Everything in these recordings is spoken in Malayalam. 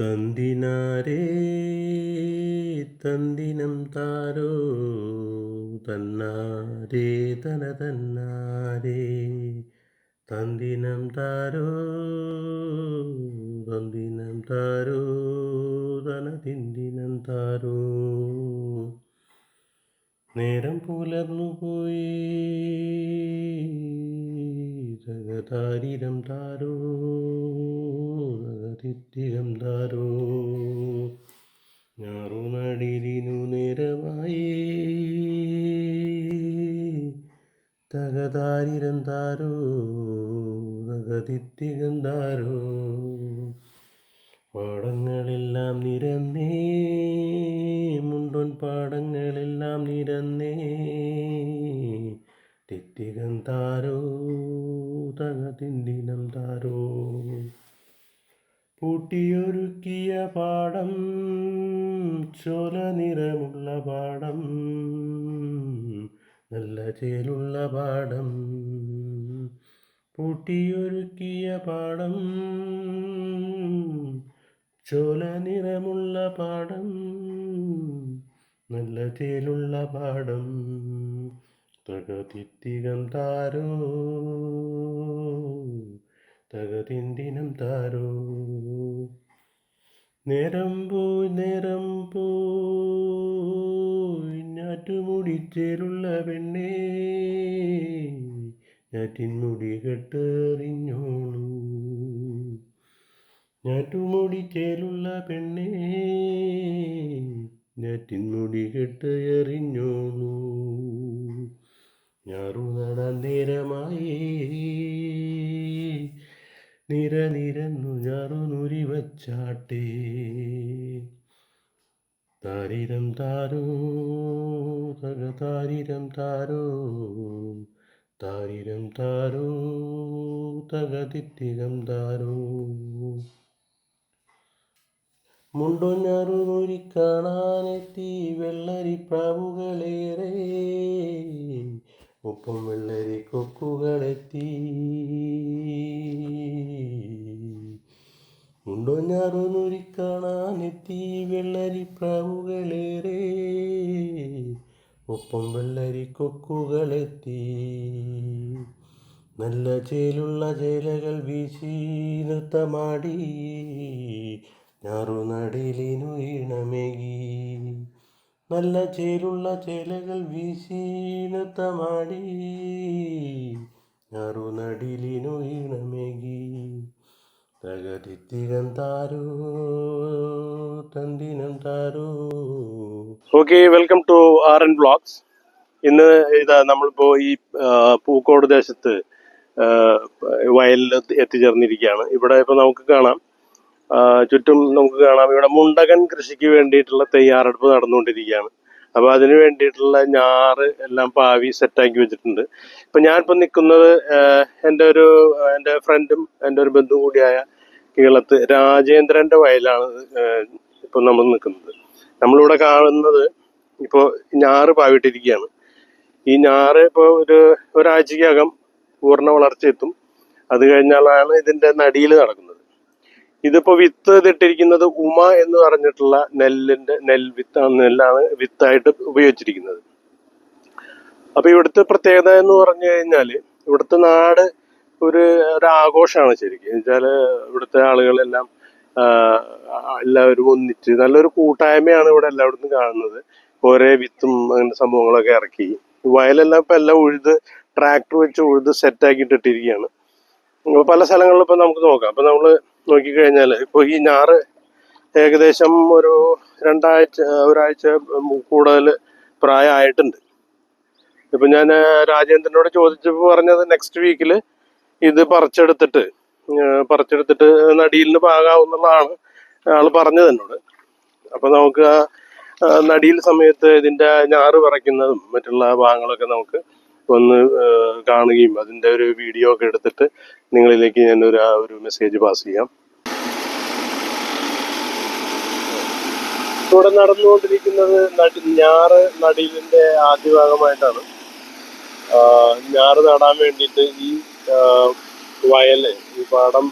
തന്തിനാരേ തന്തിനം താരോ തന്നാരേ തന തന്നാരേ. തന്തിനം താരോ തന്തിനം താരോ തന തിന്തിനം താരോ. നേരം പുലർന്നു പോയി ജഗതാരിരം താരോ ജഗതിത്തികം താരോ ഞാറുനടിരിനു നേരമായി. തകതാരിരം താരോ താരോ പാഠം പാടം പൂട്ടിയൊരുക്കിയ പാടം ചോല നിറമുള്ള പാടം നല്ല ചേലുള്ള പാടം തകതിത്തികം താരോ തകതിന്തിനം താരോ നേരം പോയി ഞാറ്റുമുടിച്ചേലുള്ള പെണ്ണേ ഞാറ്റിൻമുടി കെട്ടെറിഞ്ഞോളൂ ഞാറ്റുമുടി ചേരുള്ള പെണ്ണേ ഞാറ്റിൻമുടി കെട്ട് എറിഞ്ഞോളൂ ഞാറു നടാൻ നേരമായി നിര നിരന്നു ഞാറു നുരി വച്ചാട്ടേ. താരിരം താരോ തക താരിരം താരോ താരിരം താരോ തകതിത്തികം താരോ. മുണ്ടോ നൂരി കാണാനെത്തി വെള്ളരി പ്രാവുകളേറെ. ഒപ്പം വെള്ളരി കൊക്കുകളെത്തി. മുണ്ടൊഞ്ഞാറു നൂരി കാണാനെത്തി വെള്ളരി പ്രാവുകളേറെ. ഒപ്പം വെള്ളരി കൊക്കുകളെത്തി. നല്ല ചേലുള്ള ചേലകൾ വീശി നൃത്തമാടി. ഞാറുനടിലിനു ഈണമേകി നല്ല ചേലുള്ള ചേലകൾ വീശി നൃത്തമാടി. ഞാറുനടിലിനു ഈണമേകി തകതിത്തികം താരോ തന്തിനം താരോ okay welcome to R N blogs ഇന്ന് ഇതാ നമ്മളിപ്പോ ഈ പൂക്കോട് ദേശത്ത് വയലിൽ എത്തിച്ചേർന്നിരിക്കുകയാണ്. ഇവിടെ ഇപ്പൊ നമുക്ക് കാണാം ചുറ്റും നമുക്ക് കാണാം ഇവിടെ മുണ്ടകൻ കൃഷിക്ക് വേണ്ടിയിട്ടുള്ള തയ്യാറെടുപ്പ് നടന്നുകൊണ്ടിരിക്കുകയാണ്. അപ്പൊ അതിന് വേണ്ടിയിട്ടുള്ള ഞാറ് എല്ലാം പാവി സെറ്റാക്കി വെച്ചിട്ടുണ്ട്. ഇപ്പൊ ഞാനിപ്പോ നിൽക്കുന്നത് എന്റെ ഒരു എന്റെ ഫ്രണ്ടും എന്റെ ഒരു ബന്ധു കൂടിയായ കീളത്ത് രാജേന്ദ്രന്റെ വയലാണ് ഇപ്പം നമ്മൾ നിൽക്കുന്നത് നമ്മളിവിടെ കാണുന്നത് ഇപ്പോൾ ഞാറ് പാവിട്ടിരിക്കുകയാണ്. ഈ ഞാറ് ഇപ്പോൾ ഒരു ഒരാഴ്ചക്കകം പൂർണ വളർച്ചയെത്തും. അത് കഴിഞ്ഞാലാണ് ഇതിന്റെ നടിയിൽ നടക്കുന്നത്. ഇതിപ്പോ വിത്ത് ഇതിട്ടിരിക്കുന്നത് ഉമ എന്ന് പറഞ്ഞിട്ടുള്ള നെല്ലിന്റെ നെൽ വിത്ത് നെല്ലാണ് വിത്തായിട്ട് ഉപയോഗിച്ചിരിക്കുന്നത്. അപ്പൊ ഇവിടുത്തെ പ്രത്യേകത എന്ന് പറഞ്ഞു കഴിഞ്ഞാൽ ഇവിടുത്തെ നാട് ഒരു ഒരു ആഘോഷമാണ് ശരിക്കും. വെച്ചാൽ ഇവിടുത്തെ ആളുകളെല്ലാം എല്ലാവരും ഒന്നിച്ച് നല്ലൊരു കൂട്ടായ്മയാണ് ഇവിടെ എല്ലായിടത്തും കാണുന്നത്. ഓരോ വിത്തും അങ്ങനെ സംഭവങ്ങളൊക്കെ ഇറക്കി. വയലെല്ലാം ഇപ്പൊ എല്ലാം ഉഴുത് ട്രാക്ടർ വെച്ച് ഉഴുത് സെറ്റ് ആക്കിയിട്ട് ഇട്ടിരിക്കുകയാണ് പല സ്ഥലങ്ങളിലും ഇപ്പൊ നമുക്ക് നോക്കാം. അപ്പൊ നമ്മൾ നോക്കിക്കഴിഞ്ഞാൽ ഇപ്പോൾ ഈ ഞാറ് ഏകദേശം ഒരു രണ്ടാഴ്ച ഒരാഴ്ച കൂടുതൽ പ്രായമായിട്ടുണ്ട്. ഇപ്പം ഞാൻ രാജേന്ദ്രനോട് ചോദിച്ചപ്പോൾ പറഞ്ഞത് നെക്സ്റ്റ് വീക്കിൽ ഇത് പറിച്ചെടുത്തിട്ട് പറിച്ചെടുത്തിട്ട് നടിയിലിന് പാകാവുന്നുള്ളതാണ് ആൾ പറഞ്ഞത് എന്നോട്. അപ്പം നമുക്ക് നടിയിൽ സമയത്ത് ഇതിന്റെ ഞാറ് പറിക്കുന്നതും മറ്റുള്ള ഭാഗങ്ങളൊക്കെ നമുക്ക് ഒന്ന് കാണുകയും അതിന്റെ ഒരു വീഡിയോ ഒക്കെ എടുത്തിട്ട് നിങ്ങളിലേക്ക് ഞാൻ ഒരു ഒരു മെസ്സേജ് പാസ് ചെയ്യാം. ഇവിടെ നടന്നുകൊണ്ടിരിക്കുന്നത് നടി ഞാറ് നടീലിന്റെ ആദ്യ ഭാഗമായിട്ടാണ്. ഞാറ് നടാൻ വേണ്ടിയിട്ട് ഈ വയൽ ഈ പാടം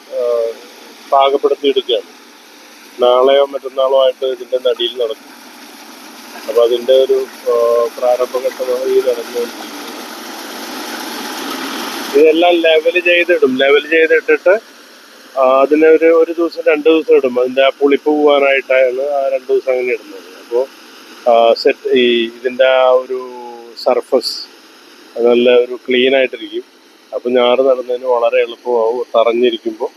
പാകപ്പെടുത്തിയെടുക്കുകയാണ്. നാളെയോ മറ്റന്നാളോ ആയിട്ട് ഇതിന്റെ നടിയിൽ നടക്കും. അപ്പോൾ അതിന്റെ ഒരു പ്രാരംഭഘട്ടമായി നടന്നുകൊണ്ടിരിക്കും ഇതെല്ലാം ലെവൽ ചെയ്തിടും. ലെവൽ ചെയ്തിട്ടിട്ട് അതിനെ ഒരു ഒരു ദിവസം രണ്ട് ദിവസം ഇടും. അതിന്റെ ആ പുളിപ്പ് പോകാനായിട്ടാണ് ആ രണ്ട് ദിവസം അങ്ങനെ ഇടുന്നത് അപ്പോൾ സെറ്റ് ഈ ഇതിന്റെ ആ ഒരു സർഫസ് നല്ല ഒരു ക്ലീൻ ആയിട്ടിരിക്കും. അപ്പോൾ ഞാറ് നടുന്നതിന് വളരെ എളുപ്പമാവും. തറഞ്ഞിരിക്കുമ്പോൾ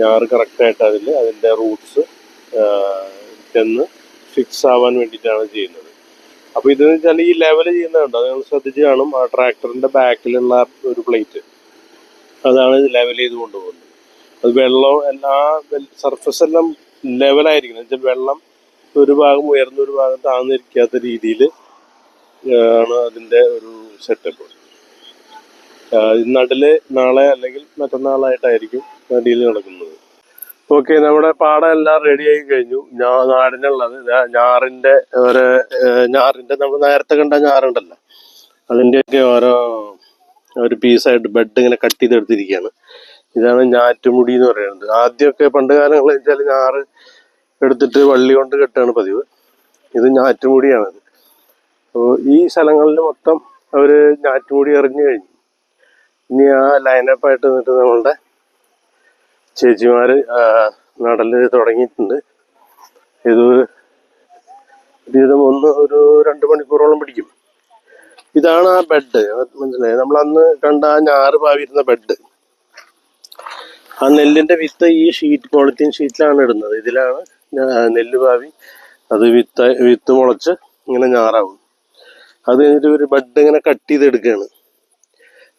ഞാറ് കറക്റ്റായിട്ട് അതിൽ അതിന്റെ റൂട്ട്സ് ചെന്ന് ഫിക്സ് ആവാൻ വേണ്ടിയിട്ടാണ് ചെയ്യുന്നത്. അപ്പോൾ ഇതെന്ന് വെച്ചാൽ ഈ ലെവൽ ചെയ്യുന്നതുണ്ട് അത് നിങ്ങൾ ശ്രദ്ധിച്ച് കാണും. ആ ട്രാക്ടറിന്റെ ബാക്കിലുള്ള ഒരു പ്ലേറ്റ് അതാണ് ഇത് ലെവൽ ചെയ്ത് കൊണ്ടുപോകുന്നത്. അത് വെള്ളം എല്ലാ സർഫസ് എല്ലാം ലെവലായിരിക്കണം വെച്ചാൽ വെള്ളം ഒരു ഭാഗം ഉയർന്ന ഒരു ഭാഗം താഴ്ന്നിരിക്കാത്ത രീതിയിൽ ആണ് അതിന്റെ ഒരു സെറ്റപ്പ് നടിൽ നാളെ അല്ലെങ്കിൽ മറ്റന്നാളായിട്ടായിരിക്കും നടിയിൽ നടക്കുന്നത്. ഓക്കെ നമ്മുടെ പാടം എല്ലാം റെഡി ആയി കഴിഞ്ഞു. ഞാ നാടിനുള്ളത്. ഞാറിന്റെ ഒരു ഞാറിന്റെ നമ്മൾ നേരത്തെ കണ്ട ഞാറുണ്ടല്ലോ. അതിന്റെയൊക്കെ ഓരോ ഒരു പീസായിട്ട് ബെഡ് ഇങ്ങനെ കട്ട് ചെയ്തെടുത്തിരിക്കുകയാണ്. ഇതാണ് ഞാറ്റുമുടി എന്ന് പറയുന്നത്. ആദ്യമൊക്കെ പണ്ട് കാലങ്ങളിൽ വെച്ചാൽ ഞാറ് എടുത്തിട്ട് വള്ളി കൊണ്ട് കെട്ടാണ് പതിവ്. ഇത് ഞാറ്റുമുടിയാണത്. അപ്പോൾ ഈ സ്ഥലങ്ങളിൽ മൊത്തം അവർ ഞാറ്റുമുടി എറിഞ്ഞു കഴിഞ്ഞു. ഇനി ആ ലൈനപ്പായിട്ട് നിന്നിട്ട് നമ്മളുടെ ചേച്ചിമാര് നടൽ തുടങ്ങിയിട്ടുണ്ട്. ഇത് ഒരുവിധം ഒന്ന് ഒരു രണ്ട് മണിക്കൂറോളം പിടിക്കും. ഇതാണ് ആ ബെഡ് മനസ്സിലായി? നമ്മൾ അന്ന് കണ്ട ആ ഞാറ് പാവിരുന്ന ബെഡ്. ആ നെല്ലിന്റെ വിത്ത് ഈ ഷീറ്റ് പോളിത്തീൻ ഷീറ്റിലാണ് ഇടുന്നത്. ഇതിലാണ് നെല്ല് പാവി. അത് വിത്ത് വിത്ത് മുളച്ച് ഇങ്ങനെ ഞാറാവും. അത് കഴിഞ്ഞിട്ട് ഒരു ബെഡ് ഇങ്ങനെ കട്ട് ചെയ്തെടുക്കുകയാണ്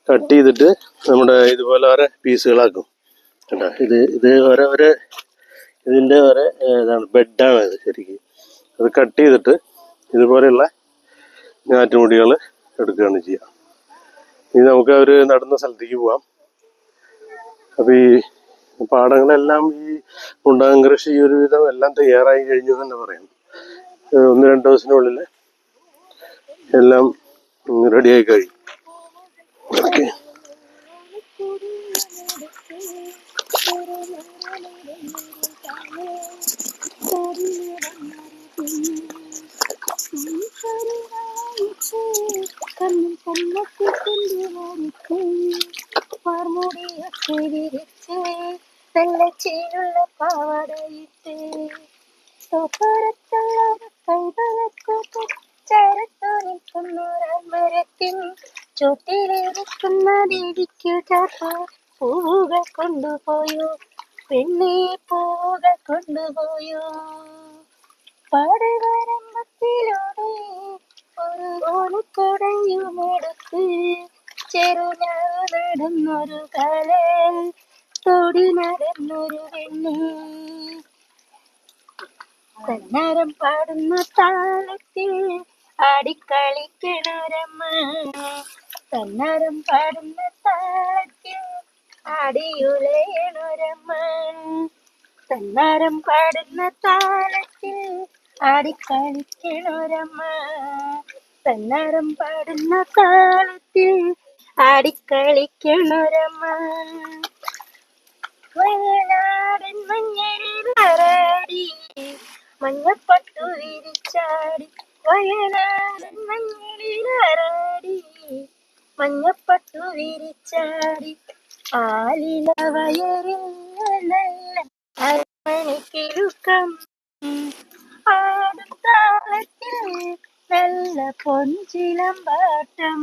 കട്ട് ചെയ്തിട്ട് നമ്മുടെ ഇതുപോലെ ഓരോ പീസുകളാക്കും. കേട്ടോ ഇത് ഇത് ഓരോ ഓരോ ഇതിന്റെ ഓരോ ഇതാണ് ബെഡാണ് ഇത് ശരിക്കും. അത് കട്ട് ചെയ്തിട്ട് ഇതുപോലെയുള്ള ഞാറ്റുമുടികൾ എടുക്കുകയാണ് ചെയ്യുക ഇനി നമുക്ക് അവർ നടന്ന സ്ഥലത്തേക്ക് പോവാം. അപ്പോൾ ഈ പാടങ്ങളെല്ലാം ഈ ഉണ്ടാകും കൃഷി ഈ ഒരുവിധം എല്ലാം തയ്യാറായി കഴിഞ്ഞു തന്നെ പറയാം. ഒന്ന് രണ്ട് ദിവസത്തിനുള്ളിൽ എല്ലാം റെഡിയായി കഴിയും. ഓക്കെ. കണ്ണും കണ്ണൊക്കെ കൊണ്ടുവരട്ടെ പാർമുടിയൊക്കെ വിരിച്ച് നല്ല ചീലുള്ള പാവാടയിട്ട് നിൽക്കുന്നൊരമരത്തിൻ ചുട്ടിലിരിക്കുന്ന ദേവിക്കു ചാത്ത പൂവുകൾ കൊണ്ടുപോയോ പെണ്ണെ പോക കൊണ്ടുപോയോ? പടവരംഭത്തിലൂടെ ഒരു ഓണക്കൊടയുമെടുത്ത് ചെറുനാവ് നടന്നൊരു കാലം തൊടി നടന്നൊരു പെണ്ണെ. കന്നാരം പാടുന്ന താളത്തിൽ ആടിക്കളിക്കണൊരമ്മ കന്നാരം പാടുന്ന താളത്തിൽ ആടിയുലയണൊരമ്മ കന്നാരം പാടുന്ന താളത്തിൽ ആടിക്കളിക്കണൊരമ്മ തന്നാരം പാടുന്ന താളത്തിൽ ആടിക്കളിക്കണൊരമ്മ വയനാടൻ മഞ്ഞളിലാറാടി മഞ്ഞപ്പട്ടു വിരിച്ചാടി. വയനാടൻ മഞ്ഞളിലാറാടി മഞ്ഞപ്പട്ടു വിരിച്ചാടി. ആലില വയറിൽ നല്ല അരമണിക്കിലുക്കം. പാട്ടം താളത്തിൽ നല്ല പൊഞ്ചിലമ്പാട്ടം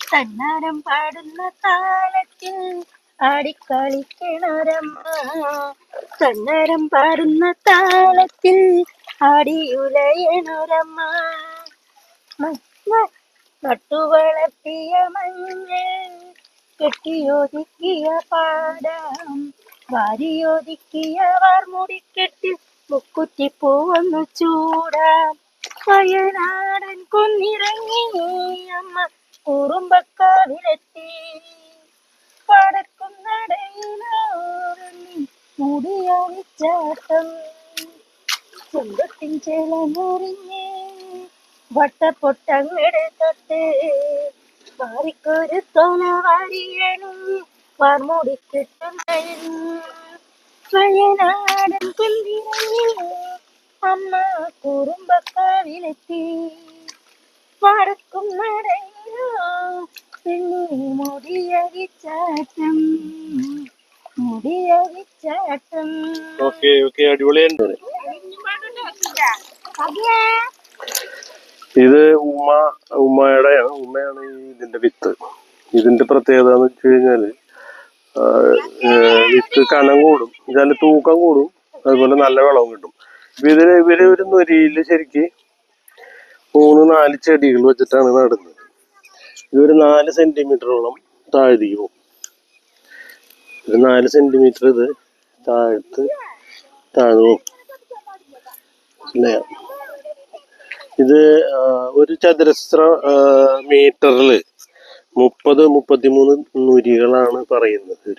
തന്നാരം പാടുന്ന താളത്തിൽ ആടിക്കളിക്കണൊരമ്മ. തന്നാരം പാടുന്ന താളത്തിൽ ആടിയുലയണൊരമ്മ. നട്ടുവളർത്തിയ മഞ്ഞൾ കെട്ടിയൊതുക്കിയ പാടം വാരിയൊതുക്കിയ വാർമുടിക്കെട്ടിൽ മുക്കുറ്റിപ്പൂവന്നു ചൂടാം. വയനാടൻ കുന്നിറങ്ങി അമ്മ കുറുമ്പക്കാവിലെത്തി. പടക്കുന്നടയിലോറങ്ങി മുടിയൊളിച്ചാട്ടം ചെമ്പത്തിൻ ചേല മുറിഞ്ഞ് വട്ടപ്പൊട്ടങ്ങടെ തൊട്ട്. മാറിക്കൊരു തോല വാരിയണി വയനാടൻ കുന്തിരങ്ങി അമ്മ കുറുമ്പക്കാവിലെത്തി. വടക്കും നടയിലോ പിന്നെ മുടിയരിച്ചാട്ടം മുടിയരിച്ചാട്ടം ഓക്കെ ഓക്കെ അടിപൊളിയുണ്ട് അതെ ഇത് ഉമ്മ ഉമ്മയുടെ ഉമ്മയാണ് ഇതിന്റെ വിത്ത്. ഇതിന്റെ പ്രത്യേകത എന്ന് വെച്ച് കഴിഞ്ഞാൽ വിത്ത് കനം കൂടും. ഇതിന് തൂക്കം കൂടും. അതുപോലെ നല്ല വിളവും കിട്ടും. ഇതിന് ഇവർ ഒരു നൊരിയിൽ ശരിക്ക് മൂന്ന് നാല് ചെടികൾ വെച്ചിട്ടാണ് നടുന്നത്. ഇതൊരു നാല് സെന്റിമീറ്ററോളം താഴ്ത്തിക്കും ഒരു നാല് സെന്റിമീറ്റർ ഇത് താഴ്ത്ത് താഴ്ന്നു പോകും? ഇത് ഒരു ചതുരശ്ര മീറ്ററിൽ മുപ്പത് മുപ്പത്തിമൂന്ന് നുരികളാണ് പറയുന്നത്.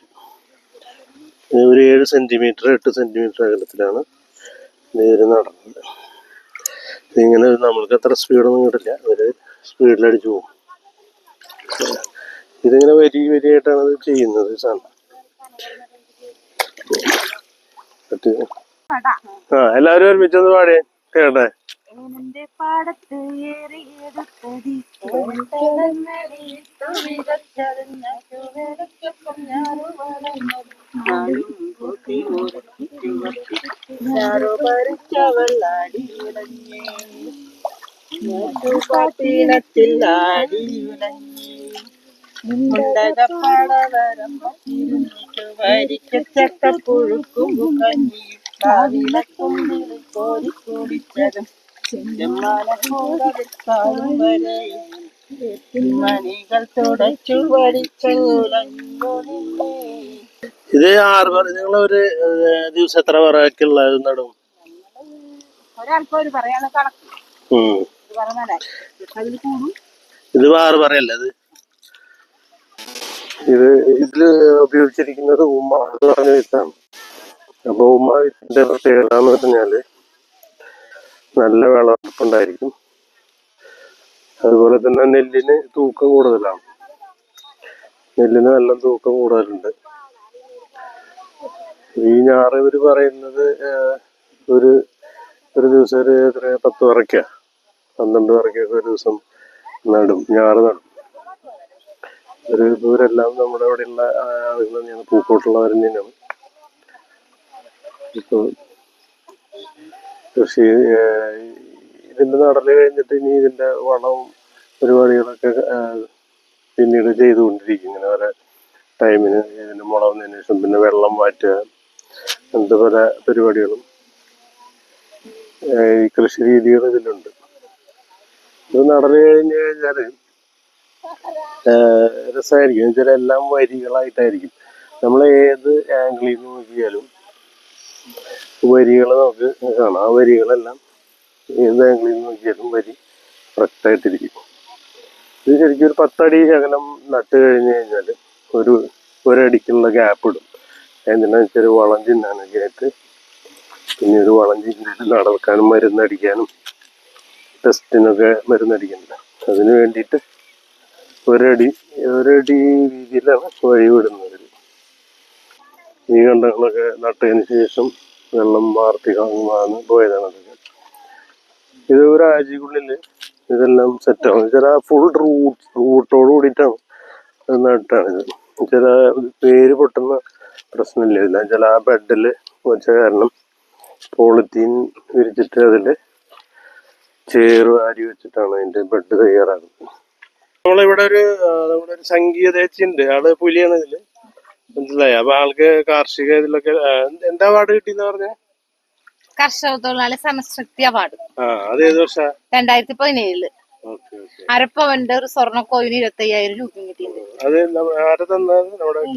ഒരു ഏഴ് സെന്റിമീറ്റർ എട്ട് സെന്റിമീറ്റർ അകലത്തിലാണ് ഇത് നടന്നത്. ഇങ്ങനെ നമ്മൾക്ക് അത്ര സ്പീഡൊന്നും കിട്ടില്ല. ഒരു സ്പീഡിൽ അടിച്ചു പോകും. ഇതിങ്ങനെ വരി വരിയായിട്ടാണ് ഇത് ചെയ്യുന്നത് സാധനം. ആ എല്ലാവരും ഒരുമിച്ചൊന്ന് പാടിയേ. കേട്ടെ എന്റെ പാടത്ത് ഏറിയെടുത്തതി പട്ടീനത്തിൽ ആടിയുലഞ്ഞി മുണ്ടകപ്പടവരം വരിക്കച്ചക്ക പുഴുക്കും കഞ്ഞിയും കാവിലക്കും കോരി കുടിച്ചതും ചെമ്മലക്കൂടവിത്താലും വരെയും മണികൾ തുടച്ചു ഇത് ആറ് പറ നിങ്ങൾ ഒരു ദിവസം എത്ര പറയൊക്കെയുള്ള നടും. ഇത് ആറ് പറയല്ല ഇത് ഇത് ഇതിൽ ഉപയോഗിച്ചിരിക്കുന്നത് ഉമ്മ എന്ന് പറഞ്ഞ വിത്താണ് അപ്പൊ ഉമ്മ വിത്തിന്റെ പ്രത്യേകത എന്ന് പറഞ്ഞാൽ നല്ല വിളവെടുപ്പുണ്ടായിരിക്കും അതുപോലെ തന്നെ നെല്ലിന് തൂക്കം കൂടുതലാണ്. നെല്ലിന് നല്ല തൂക്കം കൂടുതലുണ്ട്. ഈ ഞാറ് ഇവർ പറയുന്നത് ഒരു ഒരു ദിവസം ഒരു എത്ര പത്ത് പറയ്ക്ക പന്ത്രണ്ട് പറയ്ക്കൊക്കെ ഒരു ദിവസം നടും ഞാറ് നടും. ഒരു ഇവരെല്ലാം നമ്മുടെ ഇവിടെയുള്ള ആളുകൾ തന്നെയാണ് പൂക്കോട്ടുള്ളവർ തന്നെയാണ്. ഇപ്പൊ കൃഷി ഇതിന്റെ നടൽ കഴിഞ്ഞിട്ട് ഇനി ഇതിന്റെ വളവും പരിപാടികളൊക്കെ പിന്നീട് ചെയ്തുകൊണ്ടിരിക്കും. ഇങ്ങനെ ഓരോ ടൈമിന് ഇതിന് മുളകുന്നതിന് ശേഷം പിന്നെ വെള്ളം മാറ്റുക അങ്ങനത്തെ പല പരിപാടികളും ഈ കൃഷി രീതികൾ ഇതിലുണ്ട്. ഇത് നടന്നു കഴിഞ്ഞു കഴിഞ്ഞാൽ രസമായിരിക്കും എന്നുവെച്ചാൽ എല്ലാം വരികളായിട്ടായിരിക്കും. നമ്മൾ ഏത് ആംഗിളിൽ നിന്ന് നോക്കിയാലും വരികൾ നമുക്ക് കാണാം. ആ വരികളെല്ലാം ഏത് ആംഗിളിൽ നിന്ന് നോക്കിയാലും വരി കറക്റ്റായിട്ടിരിക്കും. ഇത് ശരിക്കും ഒരു പത്തടി അകലം നട്ട് കഴിഞ്ഞ് കഴിഞ്ഞാൽ ഒരു ഒരടിക്കുള്ള ഗ്യാപ്പ് ഇടും. എന്തിനാന്ന് വെച്ചാൽ വളം ചിന്നാനൊക്കെ ആയിട്ട് പിന്നെ ഒരു വളം ചിന്നിട്ട് നടക്കാനും മരുന്നടിക്കാനും ടെസ്റ്റിനൊക്കെ മരുന്നടിക്കുന്നില്ല. അതിന് വേണ്ടിയിട്ട് ഒരടി ഒരടി രീതിയിലാണ് വഴി വിടുന്നത് ഈ കണ്ടങ്ങളൊക്കെ നട്ടതിന് ശേഷം വെള്ളം വാർത്തി കാണുന്നതാണ് പോയതാണ്. അതൊക്കെ ഇത് ഒരാഴ്ചക്കുള്ളിൽ ഇതെല്ലാം സെറ്റാവും ചില ഫുൾ റൂട്ട് റൂട്ടോട് കൂടിയിട്ടാണ് നട്ടാണിത് ചില പേര് പൊട്ടുന്ന പ്രശ്നമില്ല ഇതില്ല ചില ആ ബെഡിൽ വെച്ച കാരണം പോളിത്തീൻ വിരിച്ചിട്ട് അതിൽ ചേറ് ആരി വെച്ചിട്ടാണ് അതിന്റെ ബെഡ് തയ്യാറാക്കുന്നത്. നമ്മളിവിടെ ഒരു നമ്മുടെ ഒരു സംഗീതേച്ചി ഉണ്ട്. ആൾ പുലിയാണ് ഇതിൽ. മനസ്സിലായി. അപ്പൊ ആൾക്ക് കാർഷിക ഇതിലൊക്കെ എന്താ അവാർഡ് കിട്ടിയെന്ന് പറഞ്ഞേ? കർഷക തൊഴിലാളി സമശക്തി അവാർഡ് ആ അത് ഏത് വർഷ? രണ്ടായിരത്തി പതിനേഴിൽ അരപ്പവന്റെ ഒരു സ്വർണ കോയിന് ഇരുപത്തി അയ്യായിരം രൂപ കിട്ടിയിട്ടുണ്ട്.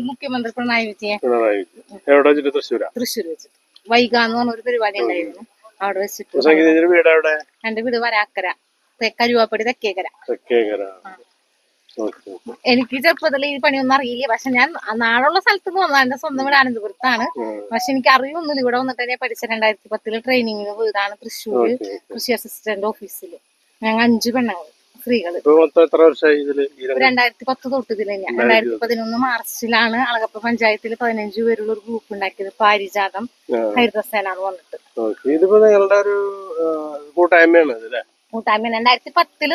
മുഖ്യമന്ത്രി പിണറായി വിജയൻ. എവിടെ വെച്ചിട്ട്? തൃശ്ശൂരാ? തൃശ്ശൂർ വെച്ചിട്ട്. വൈകാന്ന് പറഞ്ഞ ഒരു പരിപാടി ഉണ്ടായിരുന്നു. അവിടെ വെച്ചിട്ട്. എന്റെ വീട് വരാക്കര. തെ- കരുവാപ്പടി തെക്കേക്കര. തെക്കേക്കര. എനിക്ക് ചെറുപ്പത്തിൽ ഈ പണിയൊന്നും അറിയില്ല. പക്ഷെ ഞാൻ നാളുള്ള സ്ഥലത്ത് നിന്ന് വന്നതാണ് എന്റെ സ്വന്തം വീട് അനന്തപുരത്താണ്. പക്ഷെ എനിക്ക് അറിയൊന്നുമില്ല ഇവിടെ വന്നിട്ട് തന്നെ പഠിച്ച രണ്ടായിരത്തി പത്തിൽ ട്രെയിനിങ്ങിന് പോയതാണ് തൃശ്ശൂര് കൃഷി അസിസ്റ്റന്റ് ഓഫീസിൽ ഞങ്ങൾ അഞ്ചു പെണ്ണുങ്ങൾ സ്ത്രീകൾ? രണ്ടായിരത്തി പത്ത് തൊട്ട് ഇതിൽ തന്നെയാണ് രണ്ടായിരത്തി പതിനൊന്ന് മാർച്ചിലാണ് അളകപ്പ പഞ്ചായത്തിൽ പതിനഞ്ചു പേരുള്ള ഒരു ഗ്രൂപ്പ് ഉണ്ടാക്കിയത്. പാരിജാതം ഹരിതസേന എന്ന് വന്നിട്ട് ഇതിപ്പോ നിങ്ങളുടെ ഒരു കൂട്ടായ്മയാണ് കൂട്ടായ്മ രണ്ടായിരത്തി പത്തിൽ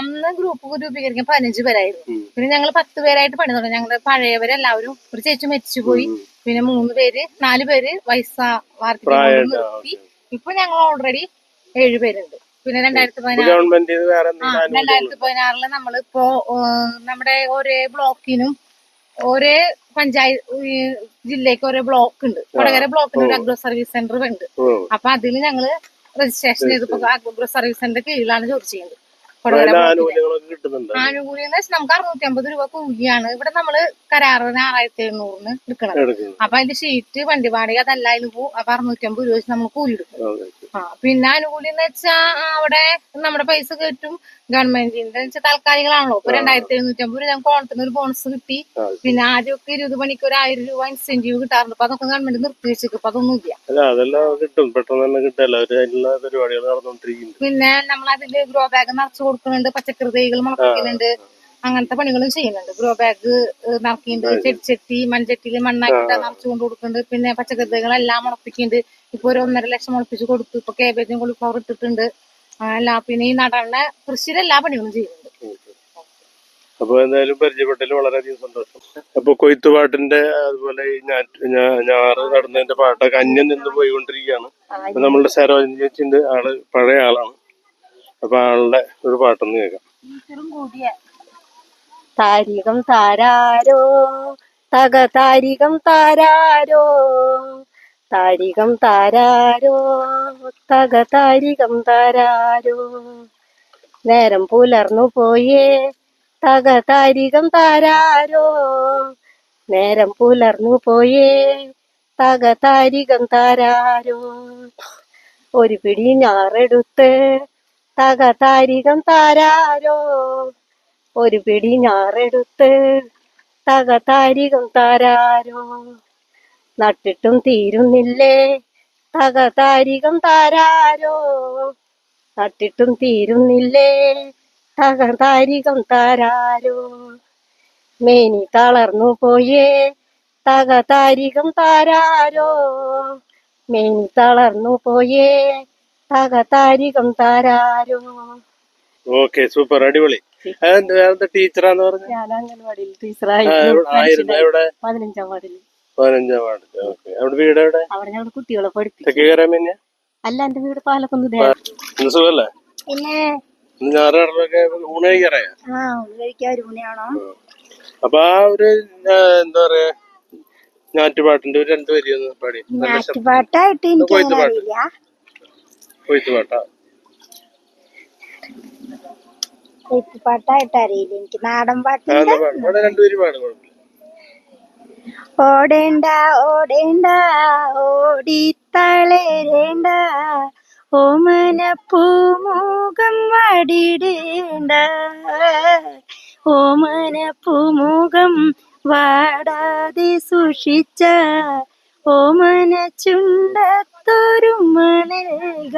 അന്ന് ഗ്രൂപ്പ് രൂപീകരിക്കാൻ പതിനഞ്ച് പേരായിരുന്നു പിന്നെ ഞങ്ങൾ പത്ത് പേരായിട്ട് പണി തുടങ്ങി. ഞങ്ങൾ പഴയവരെല്ലാവരും ഒരു ചേച്ചി മരിച്ചുപോയി. പിന്നെ മൂന്ന് പേര് നാല് പേര് വയസ്സാ പ്രായം നിർത്തി. ഇപ്പൊ ഞങ്ങൾ ഓൾറെഡി ഏഴ് പേരുണ്ട്. പിന്നെ രണ്ടായിരത്തി പതിനാറ് രണ്ടായിരത്തി പതിനാറിൽ നമ്മളിപ്പോ നമ്മുടെ ഒരേ ബ്ലോക്കിനും ഒരേ പഞ്ചായത്ത് ജില്ലക്ക് ഒരേ ബ്ലോക്ക് ഉണ്ട്. വടകര ബ്ലോക്കിന് ഒരു അഗ്രോ സർവീസ് സെന്റർ ഉണ്ട്. അപ്പൊ അതിൽ ഞങ്ങൾ രജിസ്ട്രേഷൻ ചെയ്തപ്പോ സർവീസ് സെന്റർ കീഴിലാണ് ജോലി ചെയ്യുന്നത്. ആനുകൂല്യം എന്ന് വെച്ചാൽ നമുക്ക് അറുന്നൂറ്റി അമ്പത് രൂപ കൂലിയാണ്. ഇവിടെ നമ്മൾ കരാറിന് ആറായിരത്തി എഴുന്നൂറിന് എടുക്കണം അപ്പൊ അതിന്റെ ഷീറ്റ് വണ്ടി വാടക അതല്ല അതിന് പോകും അപ്പൊ അറുന്നൂറ്റി അമ്പത് രൂപ വെച്ച് നമ്മൾ കൂലി എടുക്കും. ആ പിന്നെ ആനുകൂല്യം എന്ന് വെച്ചാ അവിടെ നമ്മുടെ പൈസ കിട്ടും ഗവൺമെന്റിന്റെ വെച്ചാൽ താൽക്കാലികളാണല്ലോ. ഇപ്പൊ രണ്ടായിരത്തി എഴുന്നൂറ്റി അമ്പത് രൂപ ഞങ്ങൾക്ക് ഓണത്തിന് ഒരു ബോണസ് കിട്ടി പിന്നെ ആദ്യമൊക്കെ ഇരുപത് മണിക്ക് ഒരു ആയിരം രൂപ ഇൻസെന്റീവ് കിട്ടാറുണ്ട്. അപ്പൊ അതൊക്കെ ഗവൺമെന്റ് നിർത്തി വെച്ചേക്കും. അപ്പൊ അതൊന്നും ഇല്ല. അല്ല അതെല്ലാം കിട്ടും. പെട്ടെന്ന് തന്നെ കിട്ടല്ല അവർ അതിനുള്ള പരിപാടികൾ പിന്നെ നമ്മൾ അതിൽ ഗ്രോ ബാഗ് നിറച്ചു കൊടുക്കുന്നുണ്ട്. പച്ചക്കറി തൈകൾ മുളപ്പിക്കുന്നുണ്ട് അങ്ങനത്തെ പണികളും ചെയ്യുന്നുണ്ട്. ഗ്രോ ബാഗ് നിറക്കിയിട്ടുണ്ട്. ചെടിച്ചട്ടി മൺചട്ടിയിൽ മണ്ണാക്കിട്ട് നിറച്ചു കൊണ്ട് കൊടുക്കുന്നുണ്ട്. പിന്നെ പച്ചക്കറി തൈകളെല്ലാം മുളപ്പിക്കുന്നുണ്ട്. ഇപ്പൊ ഒരു ഒന്നര ലക്ഷം മുളപ്പിച്ച് കൊടുത്തു. ഇപ്പൊ കേബേജും കോളിഫ്ലവർ ഇട്ടിട്ടുണ്ട്. അല്ല പിന്നെ ഈ നടന്ന കൃഷിയുടെ എല്ലാ പണികളും ചെയ്യുന്നുണ്ട്. അപ്പൊ എന്തായാലും പരിചയപ്പെട്ടതിൽ വളരെയധികം സന്തോഷം. അപ്പൊ കൊയ്ത്തുപാട്ടിന്റെ അതുപോലെ ഈ ഞാറ് നടന്നതിന്റെ പാട്ടൊക്കെ അന്യം നിന്ന് പോയിക്കൊണ്ടിരിക്കുകയാണ്. അപ്പൊ നമ്മളുടെ സരോജിന്റെ ചേച്ചിന്റെ ആൾ പഴയ ആളാണ്. അപ്പൊ ആളുടെ ഒരു പാട്ടൊന്ന് കേൾക്കാം. താരികം താരാരോ തക താരികം താരാരോ താരികം താരാരോ? തക താരികം താരാരോ? നേരം പുലർന്നു പോയേ തക താരികം താരാരോ? നേരം പുലർന്നു പോയേ തക താരികം താരാരോ? ഒരു പിടി ഞാറെടുത്ത് തക താരികം താരാരോ? ഒരു പിടി ഞാറെടുത്ത് തക താരികം താരാരോ? നട്ടിട്ടും തീരുന്നില്ലേ? തകതാരികം താരാരോ? നട്ടിട്ടും തീരുന്നില്ലേ? തകതാരികം താരാരോ? മേനി തളർന്നു പോയേ തകതാരികം താരാരോ? മേനി തളർന്നു പോയേ തകതാരികം താരാരോ? ഓക്കെ സൂപ്പർ അടിപൊളി. ടീച്ചറാന്ന് പറഞ്ഞു? ഞാൻ അംഗൻവാടിയിൽ ടീച്ചറായി പതിനഞ്ചാം വാർഡിൽ പതിനഞ്ചാം വാർഡ് ഓക്കെ. അവിടെ വീട് എവിടെ? അവിടെ ഞങ്ങൾ കുട്ടികളെ പഠിപ്പിച്ചു. തെക്ക് കയറാൻ പിന്നെ അല്ല എന്റെ വീട് പാലക്കുന്ന് ഇന്ന് സുഖല്ലേ? പിന്നെ? ഇന്ന് ഞാറുകടലൊക്കെ ഊണ് കഴിക്കാറായ? ആ ഒന്ന് കഴിക്കാൻ ഒരു മണിയാണോ അപ്പൊ ആ ഒരു ആ, എന്താ പറയാ ഞാറ്റുപാട്ടിന്റെ ഒരു രണ്ടു വരി ഒന്ന് പാടി. നല്ല ശബ്ദം. പാട്ടായിട്ട് എനിക്ക്. അറിയില്ല. അറിയില്ല എനിക്ക്. നാടൻ പാട്ട്. എന്നാ പാട്. പാട് രണ്ടു വരി പാടും കുഴപ്പമില്ല ഓടേണ്ട ഓടേണ്ട ഓടി തളരേണ്ട ഓമന പൂമുഖം വാടിടേണ്ട. ഓമന പൂമുഖം വാടാതെ സൂക്ഷിച്ച. ഓമന ചുണ്ടത്തൊരു മണൽക.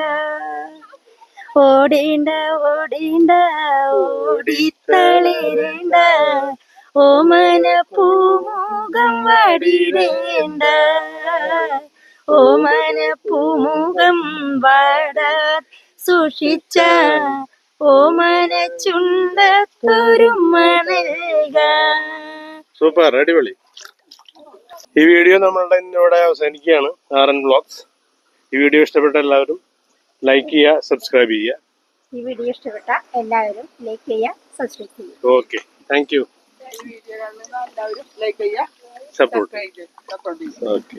ഓടേണ്ട ഓടേണ്ട ഓടി തളരേണ്ട ഓമന പൂമുഖം വടിടേണ്ട ഓമന പൂമുഖം വാടാ സൂക്ഷിച്ച. ഓമന ചുണ്ടത്തൊരു മണൽക. സൂപ്പർ അടിപൊളി. ഈ വീഡിയോ നമ്മളുടെ ഇന്നിവിടെ അവസാനിക്കുകയാണ്. ആർ എൻ ബ്ലോഗ്സ് ഈ വീഡിയോ ഇഷ്ടപ്പെട്ട എല്ലാവരും ലൈക്ക് ചെയ്യുക സബ്സ്ക്രൈബ് ചെയ്യുക. ഈ വീഡിയോ ഇഷ്ടപ്പെട്ട എല്ലാവരും ലൈക്ക് ചെയ്യുക സബ്സ്ക്രൈബ് ചെയ്യുക. Okay thank യു വീഡിയോ കാണുന്ന എല്ലാവരും ലൈക്ക് ചെയ്യുക സപ്പോർട്ട് സബ്സ്ക്രൈബ് ചെയ്യുക സപ്പോർട്ട് ചെയ്യുക ഓക്കെ